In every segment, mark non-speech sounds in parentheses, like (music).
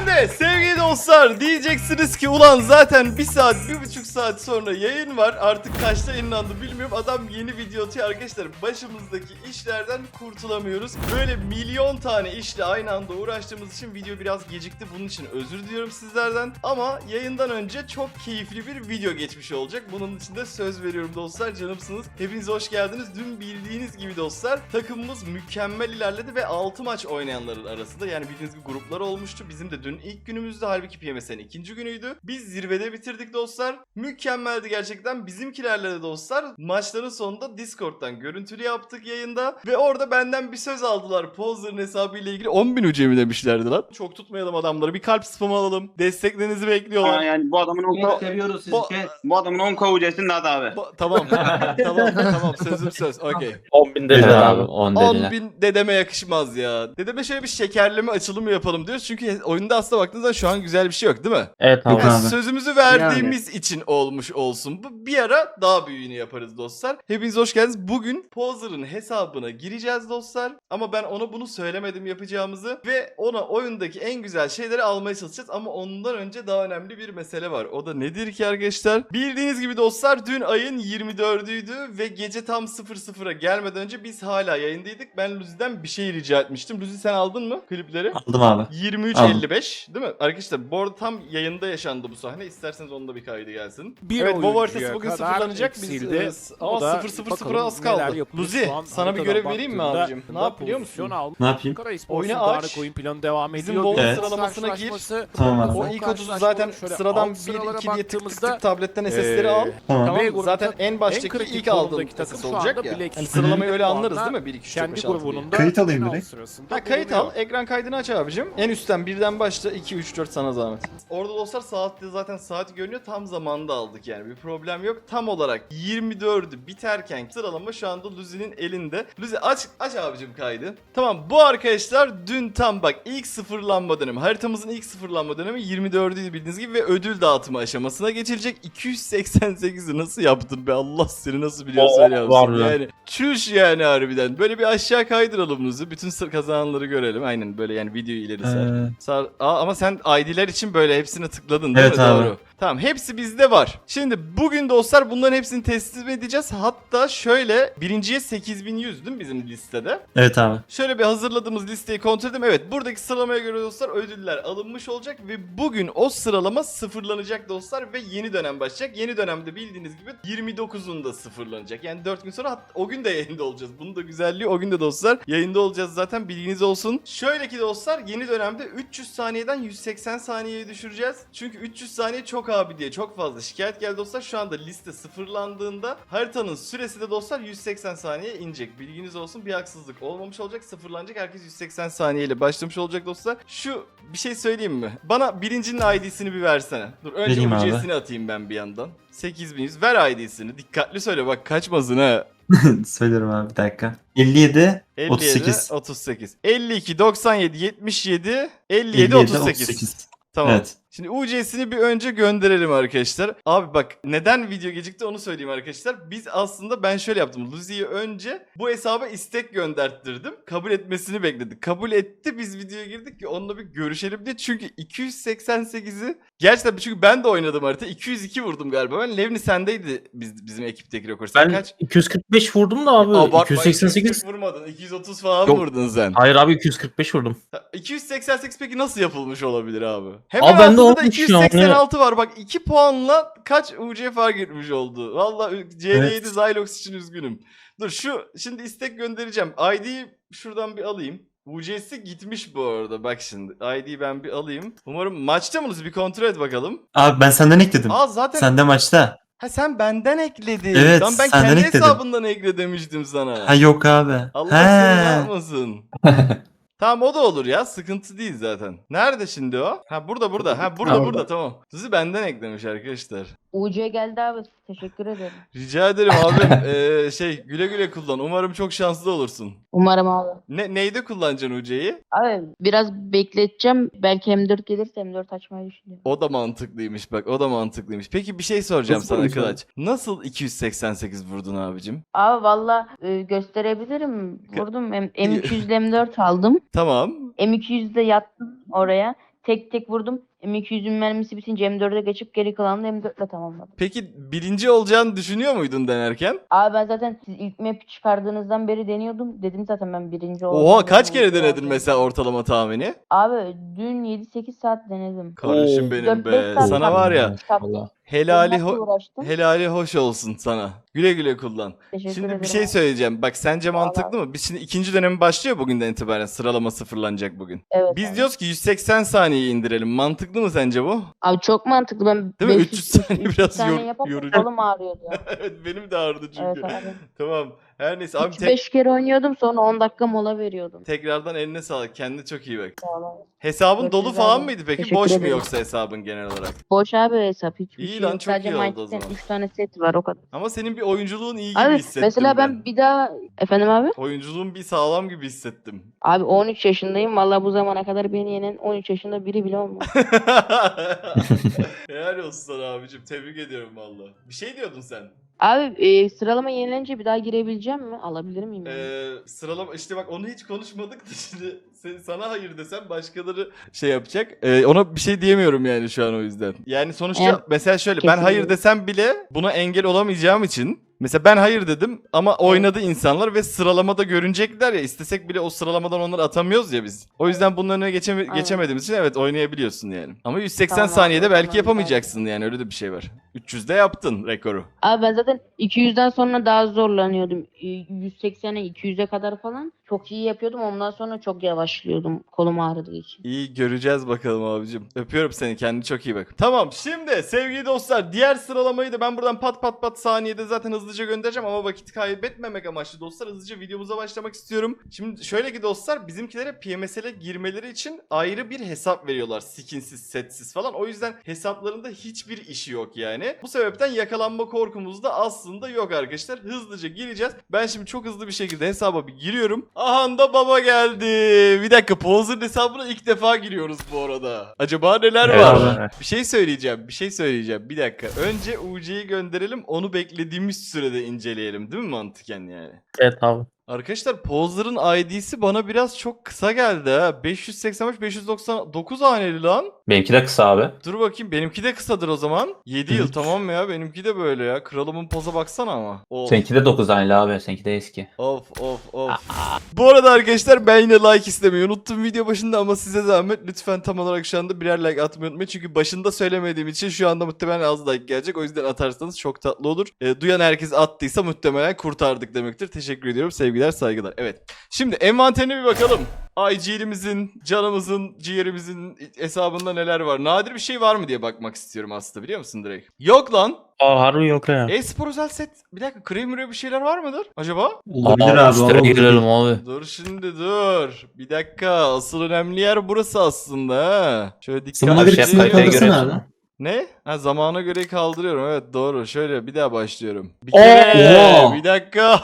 and Şimdi sevgili dostlar diyeceksiniz ki ulan zaten bir saat bir buçuk saat sonra yayın var. Artık kaçta yayınlandı bilmiyorum. Adam yeni video atıyor arkadaşlar. Başımızdaki işlerden kurtulamıyoruz. Böyle milyon tane işle aynı anda uğraştığımız için video biraz gecikti. Bunun için özür diliyorum sizlerden. Ama yayından önce çok keyifli bir video geçmiş olacak. Bunun için de söz veriyorum dostlar canımsınız. Hepiniz hoş geldiniz. Dün bildiğiniz gibi dostlar takımımız mükemmel ilerledi ve 6 maç oynayanların arasında yani bildiğiniz gibi gruplar olmuştu. Bizim de dün ilk günümüzdü halbuki PMS'nin ikinci günüydü. Biz zirvede bitirdik dostlar. Mükemmeldi gerçekten. Bizimkilerle de dostlar maçların sonunda Discord'dan görüntülü yaptık yayında. Ve orada benden bir söz aldılar. Pozer'ın hesabıyla ilgili 10 bin ucu mi demişlerdi lan. Çok tutmayalım adamları. Bir kalp spam alalım. Desteklerinizi bekliyorlar. Aa, yani bu adamın 10 Çok ko- seviyoruz sizi. Bu- bu adamın 10 kavucasını da at abi. Ba- tamam. (laughs) tamam. Tamam. Sözüm söz. Okey. (laughs) 10 bin Evet abi. abi 10 10 dediler. bin dedeme yakışmaz ya. Dedeme şöyle bir şekerleme açılımı yapalım diyoruz. Çünkü oyunda aslında baktığınızda şu an güzel bir şey yok değil mi? Evet abi. Yok Yani sözümüzü verdiğimiz için olmuş olsun. Bu bir ara daha büyüğünü yaparız dostlar. Hepiniz hoş geldiniz. Bugün Pozer'ın hesabına gireceğiz dostlar. Ama ben ona bunu söylemedim yapacağımızı. Ve ona oyundaki en güzel şeyleri almaya çalışacağız. Ama ondan önce daha önemli bir mesele var. O da nedir ki arkadaşlar? Bildiğiniz gibi dostlar dün ayın 24'üydü ve gece tam 00'a gelmeden önce biz hala yayındaydık. Ben Luzi'den bir şey rica etmiştim. Luzi sen aldın mı klipleri? Aldım abi. 23.55 değil mi? Arkadaşlar bu arada tam yayında yaşandı bu sahne. İsterseniz onda bir kaydı gelsin. Bir evet oyuncuya haritası bugün sıfırlanacak. Biz eksildi. e, O ama da 0 bakalım az neler kaldı. Luzi sana bir görev vereyim mi abicim? Ne yap biliyor musun? Ne yapayım? Oyuna aç. oyun planı devam Bizim ediyor. WoW Evet. sıralamasına gir. Tamam abi. O ilk 30'u zaten sıradan alt 1 sıralara 2 diye tık tık tık tabletten SS'leri al. Tamam. Zaten en baştaki ilk takım şu olacak ya. Hani sıralamayı öyle anlarız değil mi? 1 2 3 4 kendi 5 6 diye. grubunun da Kayıt alayım direkt. Ha kayıt al. Ekran kaydını aç abicim. En üstten birden başla 2 3 4 sana zahmet. Orada dostlar saatte zaten saat görünüyor. Tam zamanda aldık yani. Bir problem yok. Tam olarak 24'ü biterken sıralama şu anda Luzi'nin elinde. Luzi aç aç abicim kaydı. Tamam bu arkadaşlar dün tam bak ilk sıfırlanma dönemi. Haritamızın ilk sıfırlanma dönemi 24'üydü bildiğiniz gibi ve ödül dağıtımı aşamasına geçilecek. 288'i nasıl yaptın be Allah seni nasıl biliyorsun öyle yapsın. var ya. Yani çüş yani harbiden. Böyle bir aşağı kaydıralım Luzi. Bütün kazananları görelim. Aynen böyle yani videoyu ileri sar. Ee, Sar- Aa, ama sen ID'ler için böyle hepsini tıkladın değil Evet mi? abi. Doğru. Tamam hepsi bizde var. Şimdi bugün dostlar bunların hepsini teslim edeceğiz. Hatta şöyle birinciye 8100 değil mi bizim listede? evet abi. Şöyle bir hazırladığımız listeyi kontrol edelim. Evet buradaki sıralamaya göre dostlar ödüller alınmış olacak ve bugün o sıralama sıfırlanacak dostlar ve yeni dönem başlayacak. Yeni dönemde bildiğiniz gibi 29'unda sıfırlanacak. Yani 4 gün sonra o gün de yayında olacağız. Bunun da güzelliği o gün de dostlar yayında olacağız zaten bilginiz olsun. Şöyle ki dostlar yeni dönemde 300 saniyeden 180 saniyeye düşüreceğiz. Çünkü 300 saniye çok abi diye çok fazla şikayet geldi dostlar. Şu anda liste sıfırlandığında haritanın süresi de dostlar 180 saniye inecek. Bilginiz olsun bir haksızlık olmamış olacak sıfırlanacak. Herkes 180 saniyeyle başlamış olacak dostlar. Şu bir şey söyleyeyim mi? Bana birincinin ID'sini bir versene. Dur önce Vereyim abi. UC'sini atayım ben bir yandan. 8100 ver ID'sini. Dikkatli söyle bak kaçmasın ha. (laughs) Söylüyorum abi bir dakika. 57 57, 38. 38. 52, 97, 77, 57, 57 38. 38. Tamam. Evet. Şimdi UC'sini bir önce gönderelim arkadaşlar. Abi bak neden video gecikti onu söyleyeyim arkadaşlar. Biz aslında ben şöyle yaptım. Luzi'ye önce bu hesaba istek gönderttirdim. Kabul etmesini bekledik. Kabul etti biz videoya girdik ki onunla bir görüşelim diye. Çünkü 288'i gerçekten çünkü ben de oynadım harita. 202 vurdum galiba. Ben Levni sendeydi biz, bizim ekipteki rekor. Sen Ben kaç? 245 vurdum da abi. Abartma, 288. 240 vurmadın. 230 falan Yok. vurdun sen. Hayır abi 245 vurdum. 288 peki nasıl yapılmış olabilir abi? Abi Hemen bende altında da olmuş ya, 286 var. Bak 2 puanla kaç UC fark etmiş oldu. Valla CD7 Evet. Zylox için üzgünüm. Dur şu şimdi istek göndereceğim. ID'yi şuradan bir alayım. UC'si gitmiş bu arada bak şimdi. ID'yi ben bir alayım. Umarım maçta mısınız bir kontrol et bakalım. Abi ben senden ekledim. Aa zaten Sen de maçta. ha sen benden ekledin. Evet, Lan ben senden kendi ekledim. hesabından ekle demiştim sana. Ha yok abi. Allah seni He. yapmasın. (laughs) tamam o da olur ya. Sıkıntı değil zaten. Nerede şimdi o? Ha burada burada. Ha burada burada tamam. Sizi benden eklemiş arkadaşlar. UC geldi abi. Teşekkür ederim. (laughs) Rica ederim abim. Ee, şey güle güle kullan. Umarım çok şanslı olursun. Umarım abi. Ne neyde kullanacaksın UC'yi? Abi biraz bekleteceğim. Belki M4 gelirse M4 açmayı düşünüyorum. O da mantıklıymış bak. O da mantıklıymış. Peki bir şey soracağım Nasıl sana olmuş abi? Kılaç. Nasıl 288 vurdun abicim? Abi valla e, gösterebilirim. Vurdum. M- M200 ile M4 aldım. Tamam. M200'de yattım oraya. tek tek vurdum. M200'ün mermisi bitince M4'e geçip geri kalanını M4'le tamamladım. Peki birinci olacağını düşünüyor muydun denerken? Abi ben zaten siz ilk map çıkardığınızdan beri deniyordum. Dedim zaten ben birinci olacağım. Oha kaç kere denedin mesela ortalama tahmini? Abi dün 7-8 saat denedim. Kardeşim benim be. Sana var ya helali ho- helali hoş olsun sana. Güle güle kullan. Teşekkür Şimdi ederim bir şey söyleyeceğim. Bak sence Vallahi. mantıklı mı? Biz şimdi ikinci dönemi başlıyor bugünden itibaren. Sıralama sıfırlanacak bugün. Evet. Biz abi. diyoruz ki 180 saniye indirelim. Mantıklı mı sence bu? Abi çok mantıklı. Ben Değil mi? 500 300 saniye 300 biraz saniye yor- yorucu. Kolum ağrıyordu (laughs) ya. evet benim de ağrıdı çünkü. Evet abi. (laughs) tamam. Her neyse abi tek- 5 kere oynuyordum sonra 10 dakika mola veriyordum. tekrardan eline sağlık. Kendine çok iyi bak. Sağ olun. Hesabın Görüşürüz dolu falan abi. mıydı peki? Teşekkür Boş mu ederim. yoksa hesabın genel olarak? Boş abi hesap hiçbir İyi şey lan, çok Sadece iyi oldu o zaman. 3 tane set var o kadar. Ama senin bir oyunculuğun iyi gibi Abi hissettim mesela ben. bir daha efendim abi Oyunculuğun bir sağlam gibi hissettim. abi 13 yaşındayım. Vallahi bu zamana kadar beni yenen 13 yaşında biri bile olmadı. (laughs) Helal olsun sana abicim. Tebrik ediyorum valla. Bir şey diyordun sen. abi e, sıralama yenilenince bir daha girebileceğim mi? Alabilir miyim? yani? Ee, sıralama işte bak onu hiç konuşmadık da (laughs) şimdi sen- sana hayır desem başkaları şey yapacak. Ee, ona bir şey diyemiyorum yani şu an o yüzden. Yani sonuçta Evet, mesela şöyle ben kesinlikle. hayır desem bile buna engel olamayacağım için Mesela ben hayır dedim ama oynadı insanlar ve sıralamada görünecekler ya istesek bile o sıralamadan onları atamıyoruz ya biz. O yüzden bunun önüne geçeme- Aynen. geçemediğimiz için evet oynayabiliyorsun yani. Ama 180 Tamam, saniyede belki yapamayacaksın yani öyle de bir şey var. 300'de yaptın rekoru. Abi ben zaten 200'den sonra daha zorlanıyordum. E, 180'e 200'e kadar falan. Çok iyi yapıyordum. Ondan sonra çok yavaşlıyordum kolum ağrıdığı için. İyi göreceğiz bakalım abicim. Öpüyorum seni kendine çok iyi bak. Tamam şimdi sevgili dostlar diğer sıralamayı da ben buradan pat pat pat saniyede zaten hızlıca göndereceğim ama vakit kaybetmemek amaçlı dostlar hızlıca videomuza başlamak istiyorum. Şimdi şöyle ki dostlar bizimkilere PMSL'e girmeleri için ayrı bir hesap veriyorlar. Skinsiz, setsiz falan. O yüzden hesaplarında hiçbir işi yok yani. Bu sebepten yakalanma korkumuz da aslında yok arkadaşlar. Hızlıca gireceğiz. Ben şimdi çok hızlı bir şekilde hesaba bir giriyorum. Aha da baba geldi. Bir dakika Poser hesabına ilk defa giriyoruz bu arada. Acaba neler var? Bir şey söyleyeceğim. Bir şey söyleyeceğim. Bir dakika. Önce UC'yi gönderelim. Onu beklediğimiz sürede inceleyelim. Değil mi mantıken yani? Evet abi. Arkadaşlar Poser'ın ID'si bana biraz çok kısa geldi ha. 585 599 haneli lan. Benimki de kısa abi. Dur bakayım benimki de kısadır o zaman. 7 yıl tamam mı ya? Benimki de böyle ya. Kralımın poza baksana ama. Of. Seninki de 9 aynı abi. Seninki de eski. Of of of. Bu arada arkadaşlar ben yine like istemeyi unuttum video başında ama size zahmet lütfen tam olarak şu anda birer like atmayı unutmayın. Çünkü başında söylemediğim için şu anda muhtemelen az like gelecek. O yüzden atarsanız çok tatlı olur. E, duyan herkes attıysa muhtemelen kurtardık demektir. Teşekkür ediyorum. Sevgiler saygılar. Evet. Şimdi envanterine bir bakalım. IG'limizin, canımızın, ciğerimizin hesabında neler var? Nadir bir şey var mı diye bakmak istiyorum aslında biliyor musun direkt? Yok lan. Aa harbi yok ya. E-spor özel set. Bir dakika kremire bir şeyler var mıdır acaba? Olabilir Aa, abi. olabilir. girelim abi. Dur şimdi dur. Bir dakika. Asıl önemli yer burası aslında ha. Şöyle Aşağı göre kısmını kaldırsana göre abi. Ne? Ha zamana göre kaldırıyorum. Evet doğru. Şöyle bir daha başlıyorum. Bir Oo! kere. Oo! Bir dakika.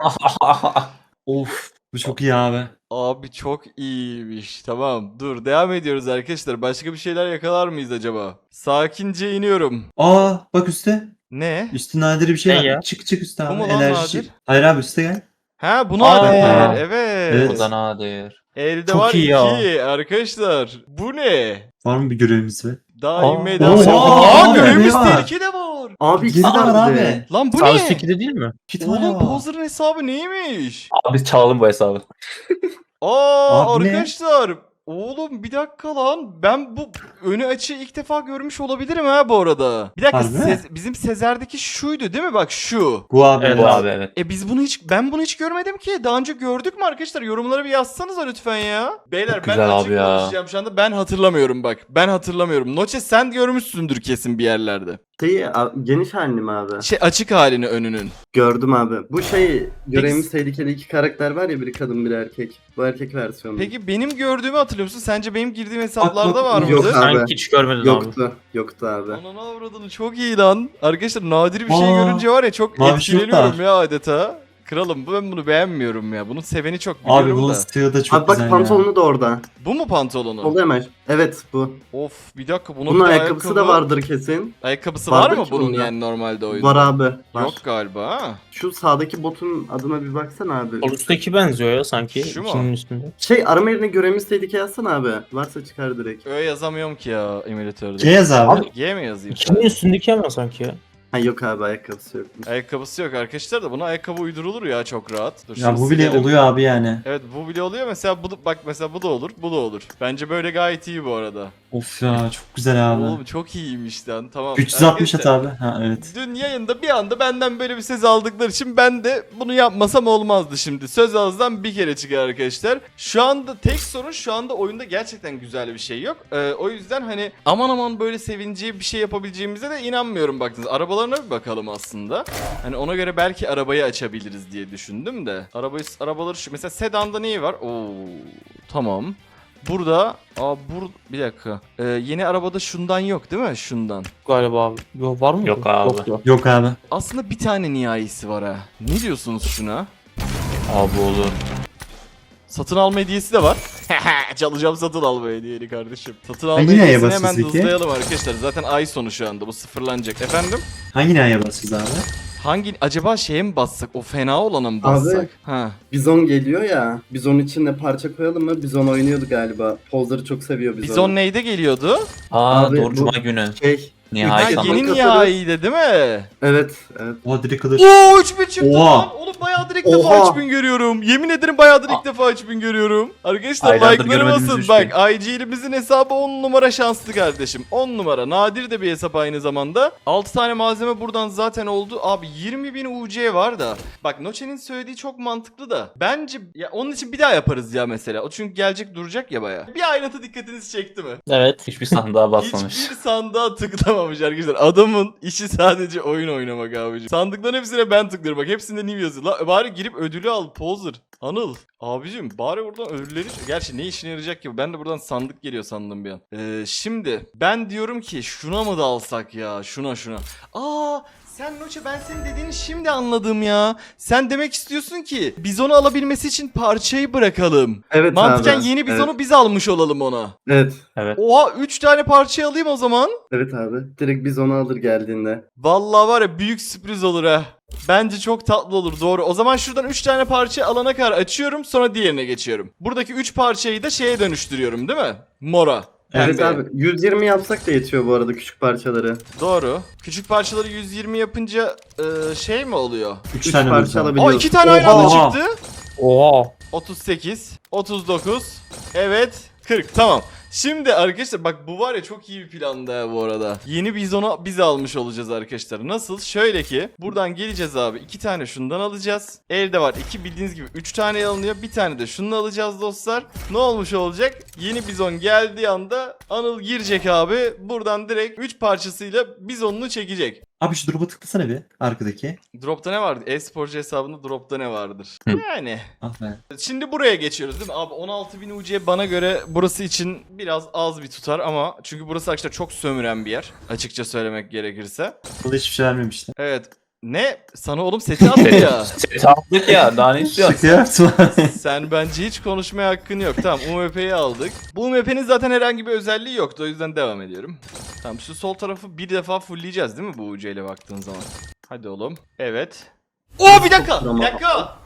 (laughs) Of. Bu çok iyi abi. Abi çok iyiymiş. Tamam. Dur devam ediyoruz arkadaşlar. Başka bir şeyler yakalar mıyız acaba? Sakince iniyorum. Aa bak üstte. Ne? Üstü nadir bir şey Ne var. ya? Çık çık üstte Bu abi. mu lan Enerji. nadir? Hayır abi üstte gel. Ha bunu Aa! Evet. Evet. Bu da nadir. Elde Çok var iyi ya. iki arkadaşlar. Bu ne? Var mı bir görevimiz be? Daim Aa. Oha, Aa abi, görevimiz ne var? tehlike de var. Abi Geri de var de abi. Lan bu Sağ ne? üstteki de değil mi? İki Oğlum var. Poser'ın hesabı neymiş? Abi biz çalalım bu hesabı. Aa Abi ne? arkadaşlar. Oğlum bir dakika lan. Ben bu önü açı ilk defa görmüş olabilirim ha bu arada. Bir dakika Harbi mi? Sez- bizim Sezer'deki şuydu değil mi? Bak şu. Bu abi. Evet Bu abi evet. E biz bunu hiç ben bunu hiç görmedim ki. Daha önce gördük mü arkadaşlar? Yorumlara bir yazsanıza lütfen ya. Beyler Çok ben güzel açık abi ya. konuşacağım şu anda. Ben hatırlamıyorum bak. Ben hatırlamıyorum. Noche sen görmüşsündür kesin bir yerlerde. Şeyi a- geniş halini mi abi? Şey açık halini önünün. Gördüm abi. Bu şey görevimiz tehlikeli iki karakter var ya biri kadın biri erkek. Bu erkek versiyonu. Peki benim gördüğümü hatırlıyor musun? Sence benim girdiğim hesaplarda var yok mıdır? abi. Ben hiç görmedim abi. Yoktu. Yoktu abi. Ananı avradını çok iyi lan. Arkadaşlar nadir bir şey Aa, görünce var ya çok mavi yok da. etkileniyorum ya adeta. Kralım ben bunu beğenmiyorum ya. Bunun seveni çok Abi biliyorum bunun da. da çok Abi bak güzel pantolonu da orada. Bu mu pantolonu? Oldu hemen. Evet bu. Of bir dakika bunun, Bunun bir ayakkabısı ayakkabı- da vardır kesin. Ayakkabısı var Vardır mı ki bunun bunda. yani normalde oyunda? Var abi. Var. Yok galiba ha. Şu sağdaki botun adına bir baksana abi. Sol üstteki benziyor ya sanki. Şu mu? ikinin üstünde. Şey arama yerine görevimiz tehlike yazsana abi. Varsa çıkar direkt. Öyle yazamıyorum ki ya emülatörde. G yaz abi. G mi yazayım? İkinin üstündeki ama sanki ya. Ha yok abi ayakkabısı yokmuş. Ayakkabısı yok arkadaşlar da buna ayakkabı uydurulur ya çok rahat. Dur, Ya şunu bu bile silelim. oluyor abi yani. Evet bu bile oluyor mesela bu da- bak mesela bu da olur bu da olur. Bence böyle gayet iyi bu arada. Of ya çok güzel abi. Oğlum çok iyiymiş lan tamam. 360 at abi. Ha evet. Dün yayında bir anda benden böyle bir söz aldıkları için ben de bunu yapmasam olmazdı şimdi. Söz ağızdan bir kere çıkar arkadaşlar. Şu anda tek sorun şu anda oyunda gerçekten güzel bir şey yok. Ee, o yüzden hani aman aman böyle sevinci bir şey yapabileceğimize de inanmıyorum baktınız. Arabalarına bir bakalım aslında. Hani ona göre belki arabayı açabiliriz diye düşündüm de. Arabayı, arabaları şu mesela sedanda neyi var? Oo tamam. Burada, aa bur bir dakika. Ee, yeni arabada şundan yok değil mi? Şundan. Galiba abi. Yok var mı? Yok abi. Yok, yok. Yok abi. Aslında bir tane nihayesi var ha. Ne diyorsunuz şuna? Abi olur. Satın alma hediyesi de var. (laughs) Çalacağım satın alma hediyeni kardeşim. Satın alma Hangi hediyesini hemen hızlayalım arkadaşlar. Zaten ay sonu şu anda bu sıfırlanacak. Efendim? Hangi neye basacağız abi? Hangi acaba şeye mi bassak? O fena olana mı Abi. bassak? Ha. Bizon geliyor ya. Bizon içinde parça koyalım mı? Bizon oynuyordu galiba. Pozları çok seviyor Bizon. Bizon neyde geliyordu? Aa Abi, doğru bu- cuma günü. Şey. Nihai Ha, yeni sandık nihai'de değil mi? Evet. Evet. Oha direkt alır. Oo 3000 çıktı Oha. lan. Oğlum bayağıdır ilk defa Oha. 3000 görüyorum. Yemin ederim bayağıdır ilk defa 3000 görüyorum. Arkadaşlar Aylardır like'ları görmediğimiz basın. 3000. Bak IG'limizin hesabı 10 numara şanslı kardeşim. 10 numara. Nadir de bir hesap aynı zamanda. 6 tane malzeme buradan zaten oldu. Abi 20 bin UC var da. Bak Noche'nin söylediği çok mantıklı da. Bence ya onun için bir daha yaparız ya mesela. O çünkü gelecek duracak ya baya. Bir ayrıntı dikkatinizi çekti mi? Evet. Hiçbir sandığa basmamış. Hiçbir sandığa tıklamamış arkadaşlar. Adamın işi sadece oyun oynamak abicim. Sandıkların hepsine ben tıklıyorum. Bak hepsinde new yazıyor. La, bari girip ödülü al. Poser. Anıl. Abicim bari buradan ödülleri... Gerçi ne işine yarayacak ki? Ben de buradan sandık geliyor sandım bir an. Ee, şimdi ben diyorum ki şuna mı da alsak ya? Şuna şuna. Aa sen Noche ben senin dediğini şimdi anladım ya. Sen demek istiyorsun ki biz onu alabilmesi için parçayı bırakalım. Evet Mantıken abi. yeni biz evet. onu biz almış olalım ona. Evet. Evet. Oha 3 tane parça alayım o zaman. Evet abi. Direkt Bizon'u alır geldiğinde. Vallahi var ya büyük sürpriz olur ha. Bence çok tatlı olur doğru. O zaman şuradan 3 tane parça alana kadar açıyorum sonra diğerine geçiyorum. Buradaki 3 parçayı da şeye dönüştürüyorum değil mi? Mora. Evet pembeye. abi. 120 yapsak da yetiyor bu arada küçük parçaları. Doğru. Küçük parçaları 120 yapınca e, şey mi oluyor? 3 Üç tane parça alabiliyoruz. Aa 2 tane aynı anda Oha. çıktı. Oha. 38, 39, evet 40 tamam. Şimdi arkadaşlar bak bu var ya çok iyi bir planda bu arada. Yeni bizonu biz almış olacağız arkadaşlar. Nasıl? Şöyle ki buradan geleceğiz abi. iki tane şundan alacağız. Elde var. iki bildiğiniz gibi üç tane alınıyor. Bir tane de şunu alacağız dostlar. Ne olmuş olacak? Yeni bizon geldiği anda Anıl girecek abi. Buradan direkt 3 parçasıyla bizonunu çekecek. Abi şu drop'a tıklasana bir arkadaki. Drop'ta ne vardı? E-sporcu hesabında drop'ta ne vardır? Hı. Yani Ah be. Şimdi buraya geçiyoruz değil mi? Abi 16.000 UC bana göre burası için biraz az bir tutar ama çünkü burası arkadaşlar çok sömüren bir yer. Açıkça söylemek gerekirse. Burada hiçbir şey vermemişti. Evet. Ne? Sana oğlum seti attı ya. (laughs) Set aldık ya daha ne istiyorsun? Sen bence hiç konuşmaya hakkın yok. Tamam UMP'yi aldık. Bu UMP'nin zaten herhangi bir özelliği yoktu. O yüzden devam ediyorum. Tamam şu sol tarafı bir defa fullleyeceğiz değil mi bu UC ile baktığın zaman? Hadi oğlum. Evet. Oo bir dakika. Bir dakika.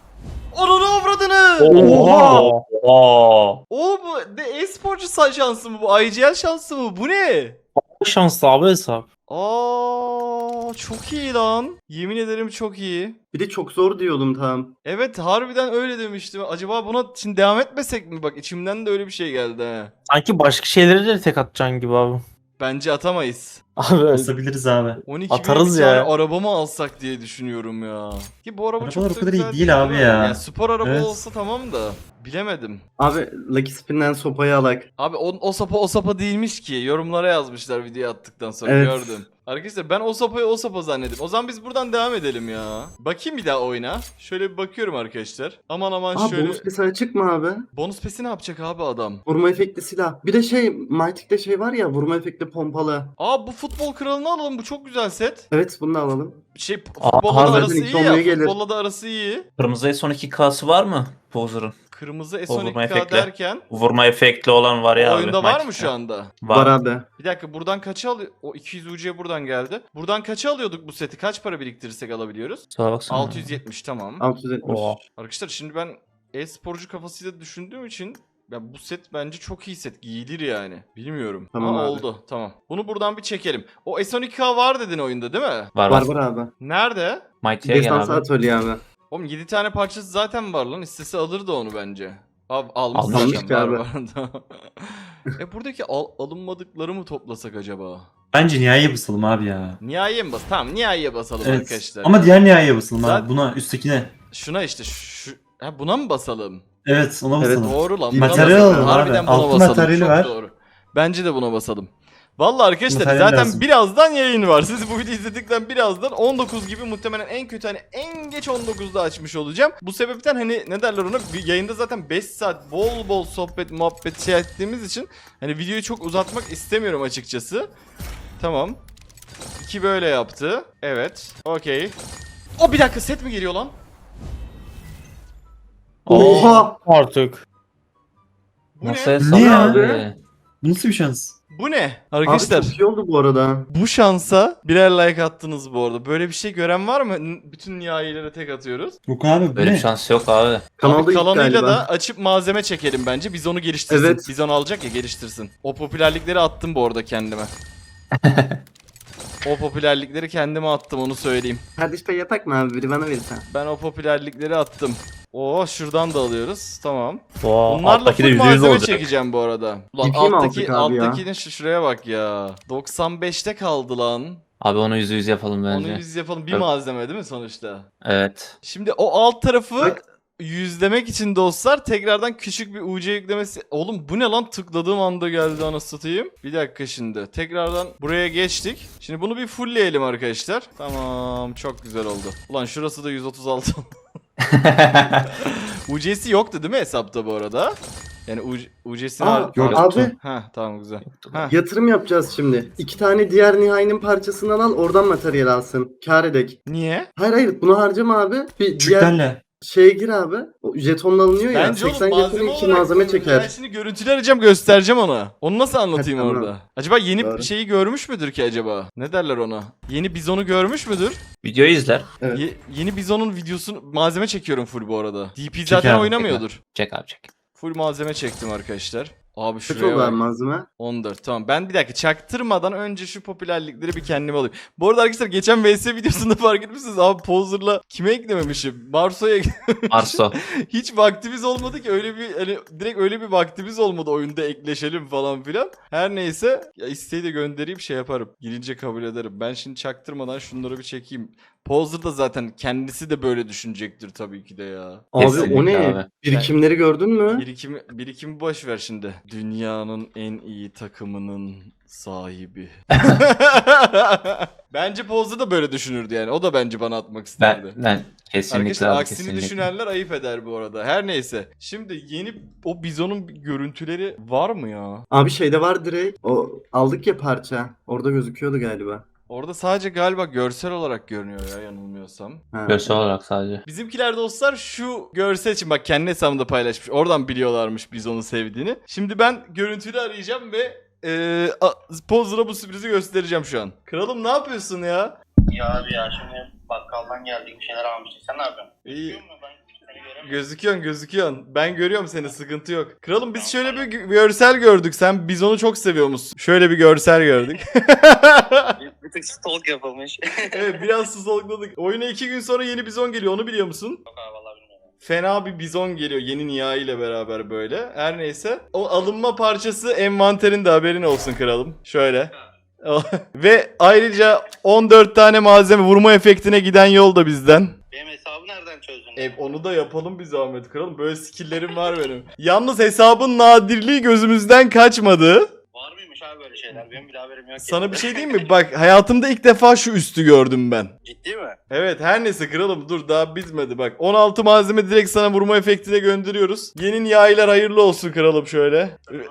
Onun avradını. Oha. Oha. Oğlum bu ne e-sporcu şansı mı bu? IGL şansı mı? Bu ne? Şanslı abi hesap. Aa çok iyi lan. Yemin ederim çok iyi. Bir de çok zor diyordum tam. Evet harbiden öyle demiştim. Acaba buna şimdi devam etmesek mi? Bak içimden de öyle bir şey geldi ha. Sanki başka şeylere de tek atacaksın gibi abi. Bence atamayız. (laughs) Abi Basabiliriz abi. 12 Atarız bin bir tane ya. araba mı alsak diye düşünüyorum ya. Ki bu araba çok Arabalar da o kadar iyi güzel değil abi ya. Yani spor araba Evet. olsa tamam da bilemedim. Abi Lucky Spin'den sopayı alak. Abi o, o sapa o sapa değilmiş ki. Yorumlara yazmışlar video attıktan sonra Evet. gördüm. Arkadaşlar ben o sopayı o sopa zannettim. O zaman biz buradan devam edelim ya. Bakayım bir daha oyuna. Şöyle bir bakıyorum arkadaşlar. Aman aman Aa şöyle. bonus pesi açık mı abi? Bonus pesi ne yapacak abi adam? Vurma efekti silah. Bir de şey Mytik'te şey var ya vurma efekti pompalı. Aa bu futbol kralını alalım. Bu çok güzel set. Evet bunu da alalım. Şey Aa, futbolla da harbiden arası ilk iyi ya. gelir. Futbolla da arası iyi. Kırmızı son 2 K'sı var mı? Bowser'ın. Kırmızı vurma S12K efektle. derken Vurma efektli olan var ya. oyunda abi, var mı şu anda? Var, abi. Bir dakika buradan kaça alıyor? O 200 UC buradan geldi. Buradan kaça alıyorduk bu seti? Kaç para biriktirirsek alabiliyoruz? Sağa baksana. 670 tamam. 670. Oha. Arkadaşlar şimdi ben e-sporcu kafasıyla düşündüğüm için ya bu set bence çok iyi set. Giyilir yani. Bilmiyorum. Tamam Ama abi. oldu. Tamam. Bunu buradan bir çekelim. O S12K var dedin oyunda değil mi? Var Var var. var abi. Nerede? Mighty'ye gel Destansı abi. atölye abi. Oğlum 7 tane parçası zaten var lan. İstese alırdı onu bence. Abi almış Almış zaten var abi. (laughs) e buradaki al- alınmadıkları mı toplasak acaba? Bence nihaiye basalım abi ya. Nihaiye mi bas? Tamam nihaiye basalım Evet. arkadaşlar. Ama diğer nihaiye basalım Zaten- abi. Buna üsttekine. Şuna işte şu... Ha buna mı basalım? Evet ona Evet, basalım. Doğru lan. Buna materyal basalım. alalım Harbiden abi. buna Altın basalım. materyali Çok ver. doğru. Bence de buna basalım. Vallahi arkadaşlar Materyal zaten lazım. birazdan yayın var. Siz bu videoyu izledikten birazdan 19 gibi muhtemelen en kötü hani en geç 19'da açmış olacağım. Bu sebepten hani ne derler ona bir yayında zaten 5 saat bol bol sohbet muhabbet şey ettiğimiz için hani videoyu çok uzatmak istemiyorum açıkçası. Tamam. İki böyle yaptı. Evet. Okey. O bir dakika set mi geliyor lan? Oha! Artık. Bu Nasıl ne? Ne ya? abi? Bu nasıl bir şans? Bu ne? Abi Arkadaşlar. çok iyi oldu bu arada. Bu şansa birer like attınız bu arada. Böyle bir şey gören var mı? N- Bütün nihayelere tek atıyoruz. Yok abi bu Böyle bir ne? şans yok abi. Kanalda Abi ilk kalanıyla galiba. da açıp malzeme çekelim bence. Biz onu geliştirsin. Evet. Biz onu alacak ya geliştirsin. O popülerlikleri attım bu arada kendime. (laughs) o popülerlikleri kendime attım onu söyleyeyim. Kardeş pay yapak mı abi? Biri bana verirsen. Ben o popülerlikleri attım. Oo şuradan da alıyoruz. Tamam. Oha, Bunlarla full de %100 malzeme olacak. çekeceğim bu arada. Ulan İpi alttaki, alttakinin şu- şuraya bak ya. 95'te kaldı lan. Abi onu %100 yapalım bence. Onu biz yapalım. Bir Evet. malzeme değil mi sonuçta? Evet. Şimdi o alt tarafı Bak. Yüzlemek için dostlar tekrardan küçük bir UC yüklemesi. Oğlum bu ne lan tıkladığım anda geldi anasını satayım. Bir dakika şimdi. Tekrardan buraya geçtik. Şimdi bunu bir fullleyelim arkadaşlar. Tamam çok güzel oldu. Ulan şurası da 136. (laughs) UC'si yoktu değil mi hesapta bu arada? Yani UC, UC'sini Aa, yok. Abi Ha tamam güzel. Ha. yatırım yapacağız şimdi. İki tane diğer nihayinin parçasından al oradan materyal alsın. Kar edek. Niye? Hayır hayır bunu harcama abi. Bir diğer Küçüklerle. Şeye gir abi. O jetonla alınıyor ya. Bence 80 oğlum malzeme iki olarak malzeme kullanılır. çeker. Ben şimdi görüntüler arayacağım göstereceğim ona. Onu nasıl anlatayım tamam. orada? Acaba yeni Doğru. şeyi görmüş müdür ki acaba? Ne derler ona? Yeni bizonu görmüş müdür? Videoyu izler. Evet. Ye- yeni bizonun videosunu malzeme çekiyorum full bu arada. DP Çek zaten abi, oynamıyordur. Çek abi çek. Full malzeme çektim arkadaşlar. Abi Kaç şuraya oldu abi bak. malzeme? 14 tamam. Ben bir dakika çaktırmadan önce şu popülerlikleri bir kendime alayım. Bu arada arkadaşlar geçen VS videosunda (laughs) fark etmişsiniz abi Poser'la kime eklememişim? Marso'ya Arso. (laughs) hiç vaktimiz olmadı ki öyle bir hani direkt öyle bir vaktimiz olmadı oyunda ekleşelim falan filan. Her neyse ya isteği de göndereyim şey yaparım. Girince kabul ederim. Ben şimdi çaktırmadan şunları bir çekeyim. Poser da zaten kendisi de böyle düşünecektir tabii ki de ya. Abi o ne? abi. Birikimleri gördün mü? Birikimi, birikimi boş ver şimdi. Dünyanın en iyi takımının sahibi. (laughs) bence Pozer da böyle düşünürdü yani. O da bence bana atmak isterdi. Ben, ben kesinlikle Arkadaşlar abi aksini kesinlikle. düşünenler ayıp eder bu arada. Her neyse. Şimdi yeni o bizonun görüntüleri var mı ya? Abi şeyde var direkt. O aldık ya parça. Orada gözüküyordu galiba. Orada sadece galiba görsel olarak görünüyor ya yanılmıyorsam. Ha. Görsel olarak sadece. Bizimkiler dostlar şu görsel için bak kendi hesabında paylaşmış. Oradan biliyorlarmış biz onu sevdiğini. Şimdi ben görüntülü arayacağım ve eee Pozer'a bu sürprizi göstereceğim şu an. Kralım ne yapıyorsun ya? Ya abi ya şimdi bakkaldan geldik bir şeyler almıştık. Sen ne yapıyorsun? İyi. Görüyor musun? Ben. Gözüküyorsun gözüküyorsun. Ben görüyorum seni sıkıntı yok. Kralım biz şöyle bir gö- görsel gördük. Sen bizonu çok seviyormuşsun. Şöyle bir görsel gördük. (laughs) (laughs) Bir tık stalk yapılmış. (laughs) evet biraz sızladık. Oyuna iki gün sonra yeni bizon geliyor onu biliyor musun? Yok abi vallahi bilmiyorum. Fena bir bizon geliyor yeni nihai ile beraber böyle. Her neyse. O alınma parçası envanterinde haberin olsun kralım. Şöyle. Ve ayrıca 14 tane malzeme vurma efektine giden yol da bizden. Benim hesabı nereden çözdün? E onu da yapalım bir zahmet kralım. Böyle skilllerim var benim. (laughs) Yalnız hesabın nadirliği gözümüzden kaçmadı. Var mıymış abi böyle şeyler. Benim bile haberim yok. Sana bir şey diyeyim mi? (laughs) Bak hayatımda ilk defa şu üstü gördüm ben. Ciddi mi? Evet her neyse kralım dur daha bitmedi bak. 16 malzeme direkt sana vurma efektine gönderiyoruz. Yeni yaylar hayırlı olsun kralım şöyle. Abi?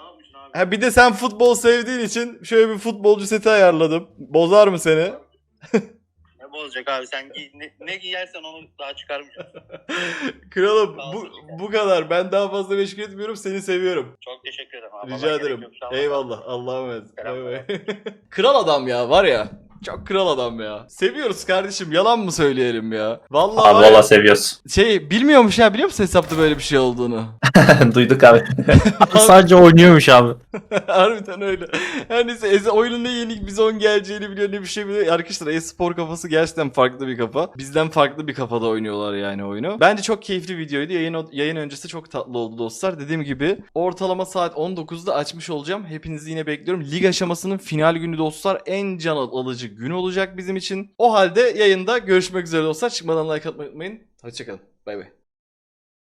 Ha bir de sen futbol sevdiğin için şöyle bir futbolcu seti ayarladım. Bozar mı seni? (laughs) Ne bozacak abi sen giy, ne, ne giyersen onu daha çıkarmayacaksın. (laughs) Kralım bu, bu kadar. Ben daha fazla meşgul etmiyorum. Seni seviyorum. Çok teşekkür ederim abi. Rica Vallahi ederim. gerek yok. Sağ ol. Eyvallah. Allah'a emanet. Selam. Bay bay. (laughs) kral adam ya var ya. Çok kral adam ya. Seviyoruz kardeşim. Yalan mı söyleyelim ya? Vallahi Abi valla seviyoruz. şey bilmiyormuş ya biliyor musun hesapta böyle bir şey olduğunu? (laughs) Duyduk abi. (laughs) Sadece oynuyormuş abi. (laughs) Harbiden öyle. Her neyse oyunun ne yeni bizon geleceğini biliyor ne bir şey biliyor. Arkadaşlar e-spor kafası gerçekten farklı bir kafa. Bizden farklı bir kafada oynuyorlar yani oyunu. Bence çok keyifli videoydu. Yayın, yayın öncesi çok tatlı oldu dostlar. Dediğim gibi ortalama saat 19'da açmış olacağım. Hepinizi yine bekliyorum. Lig aşamasının final günü dostlar en can alıcı gün olacak bizim için. O halde yayında görüşmek üzere dostlar. Çıkmadan like atmayı unutmayın. Hoşçakalın. Bay bay.